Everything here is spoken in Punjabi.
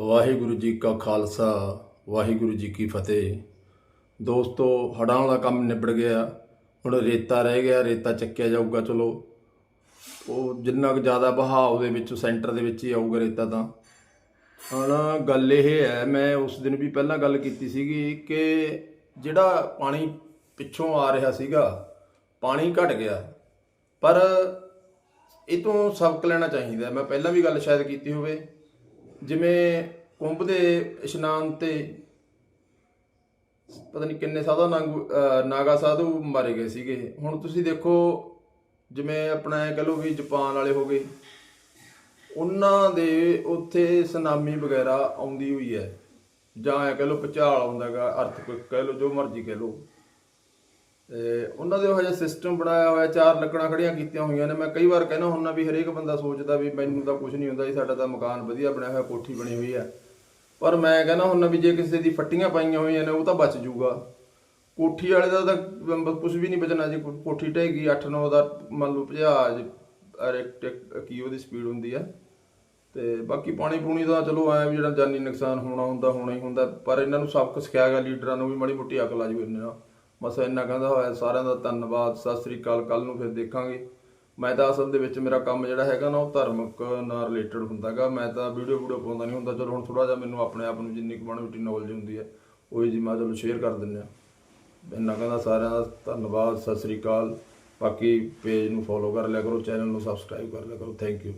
ਵਾਹਿਗੁਰੂ ਜੀ ਕਾ ਖਾਲਸਾ, ਵਾਹਿਗੁਰੂ ਜੀ ਕੀ ਫਤਿਹ। ਦੋਸਤੋ, ਹੜਾਂ ਵਾਲਾ ਕੰਮ ਨਿਬੜ ਗਿਆ। ਹੁਣ ਰੇਤਾ ਰਹਿ ਗਿਆ, ਰੇਤਾ ਚੱਕਿਆ ਜਾਊਗਾ, ਚਲੋ। ਉਹ ਜਿੰਨਾ ਕੁ ਜ਼ਿਆਦਾ ਬਹਾਅ ਦੇ ਵਿੱਚ, ਸੈਂਟਰ ਦੇ ਵਿੱਚ ਹੀ ਆਊਗਾ ਰੇਤਾ ਤਾਂ। ਹੁਣ, ਗੱਲ ਇਹ ਹੈ, ਮੈਂ ਉਸ ਦਿਨ ਵੀ ਪਹਿਲਾਂ ਗੱਲ ਕੀਤੀ ਸੀਗੀ ਕਿ ਜਿਹੜਾ ਪਾਣੀ ਪਿੱਛੋਂ ਆ ਰਿਹਾ ਸੀਗਾ, ਪਾਣੀ ਘਟ ਗਿਆ। ਪਰ ਇਹ ਤੋਂ ਸਬਕ ਲੈਣਾ ਚਾਹੀਦਾ। ਮੈਂ ਪਹਿਲਾਂ ਵੀ ਗੱਲ ਸ਼ਾਇਦ ਕੀਤੀ ਹੋਵੇ। ਜਿਵੇਂ ਕੁੰਭ ਦੇ ਇਸ਼ਨਾਨ ਤੇ ਪਤਾ ਨਹੀਂ ਕਿੰਨੇ ਸਾਧੂ ਨਾਂਗੂ ਨਾਗਾ ਸਾਧੂ ਮਾਰੇ ਗਏ ਸੀਗੇ। ਹੁਣ ਤੁਸੀਂ ਦੇਖੋ, ਜਿਵੇਂ ਆਪਣਾ ਇਹ ਕਹ ਲਓ ਵੀ ਜਾਪਾਨ ਵਾਲੇ ਹੋ ਗਏ। ਉਹਨਾਂ ਦੇ ਉੱਥੇ ਸੁਨਾਮੀ ਵਗੈਰਾ ਆਉਂਦੀ ਹੋਈ ਹੈ। ਜਾਂ ਇਹ ਕਹ ਲਓ ਭੁਚਾਲ ਆਉਂਦਾਗਾ ਅਰਥ ਕਹਿ ਲਓ, ਜੋ ਮਰਜ਼ੀ ਕਹਿ ਲਓ। ਤੇ ਉਹਨਾਂ ਦੇ ਉਹ ਜਿਹਾ ਸਿਸਟਮ ਬਣਾਇਆ ਹੋਇਆ, ਚਾਰ ਲੱਕੜਾਂ ਖੜੀਆਂ ਕੀਤੀਆਂ ਹੋਈਆਂ ਨੇ। ਮੈਂ ਕਈ ਵਾਰ ਕਹਿੰਦਾ ਹੁੰਦਾ ਵੀ ਹਰੇਕ ਬੰਦਾ ਸੋਚਦਾ ਵੀ ਮੈਨੂੰ ਤਾਂ ਕੁਝ ਨਹੀਂ ਹੁੰਦਾ ਜੀ, ਸਾਡਾ ਤਾਂ ਮਕਾਨ ਵਧੀਆ ਬਣਿਆ ਹੋਇਆ, ਕੋਠੀ ਬਣੀ ਹੋਈ ਹੈ। ਪਰ ਮੈਂ ਕਹਿੰਦਾ ਹੁੰਦਾ ਵੀ ਜੇ ਕਿਸੇ ਦੀ ਫੱਟੀਆਂ ਪਾਈਆਂ ਹੋਈਆਂ ਨੇ, ਉਹ ਤਾਂ ਬਚ ਜੂਗਾ। ਕੋਠੀ ਵਾਲੇ ਦਾ ਤਾਂ ਕੁਝ ਵੀ ਨਹੀਂ ਬਚਣਾ ਜੀ ਕੋਠੀ ਢਹਿਗੀ 8-9 ਦਾ ਮੰਨ ਲਓ ਭਜਾਜ ਅਰੇ ਕੀ ਉਹਦੀ ਸਪੀਡ ਹੁੰਦੀ ਆ। ਤੇ ਬਾਕੀ ਪਾਣੀ ਪੂਣੀ ਦਾ ਚਲੋ ਐ ਵੀ ਜਿਹੜਾ ਜਾਨੀ ਨੁਕਸਾਨ ਹੋਣਾ ਹੁੰਦਾ, ਹੋਣਾ ਹੀ ਹੁੰਦਾ, ਪਰ ਇਹਨਾਂ ਨੂੰ ਸਬਕ ਸਿਖਾਇਆ ਗਿਆ, ਲੀਡਰਾਂ ਨੂੰ ਵੀ ਮਾੜੀ ਮੋਟੀ ਅਕਲ ਆ ਜੂ ਇਹਨਾਂ ਨਾਲ। ਬਸ ਇੰਨਾ ਕਹਿੰਦਾ ਹੋਇਆ, ਸਾਰਿਆਂ ਦਾ ਧੰਨਵਾਦ, ਸਤਿ ਸ੍ਰੀ ਅਕਾਲ ਕੱਲ ਨੂੰ ਫਿਰ ਦੇਖਾਂਗੇ। ਮੈਂ ਤਾਂ ਅਸਲ ਦੇ ਵਿੱਚ ਮੇਰਾ ਕੰਮ ਜਿਹੜਾ ਹੈਗਾ ਨਾ, ਉਹ ਧਾਰਮਿਕ ਨਾਲ ਰਿਲੇਟਡ ਹੁੰਦਾਗਾ। ਮੈਂ ਤਾਂ ਵੀਡੀਓ ਵੀਡੀਓ ਪਾਉਂਦਾ ਨਹੀਂ ਹੁੰਦਾ। ਚਲੋ ਹੁਣ ਥੋੜਾ ਜਿਹਾ ਮੈਨੂੰ ਆਪਣੇ ਆਪ ਨੂੰ ਜਿੰਨੀ ਕੁ ਮਾੜੀ ਮੋਟੀ ਨੌਲੇਜ ਹੁੰਦੀ ਹੈ, ਉਹ ਜੀ ਮੈਂ ਚਲੋ ਸ਼ੇਅਰ ਕਰ ਦਿੰਦੇ। ਆ ਇੰਨਾ ਕਹਿੰਦਾ ਸਾਰਿਆਂ ਦਾ ਧੰਨਵਾਦ, ਸਤਿ ਸ੍ਰੀ ਅਕਾਲ। ਬਾਕੀ ਪੇਜ ਨੂੰ ਫੋਲੋ ਕਰ ਲਿਆ ਕਰੋ ਚੈਨਲ ਨੂੰ ਸਬਸਕ੍ਰਾਈਬ ਕਰ ਲਿਆ ਕਰੋ। Thank you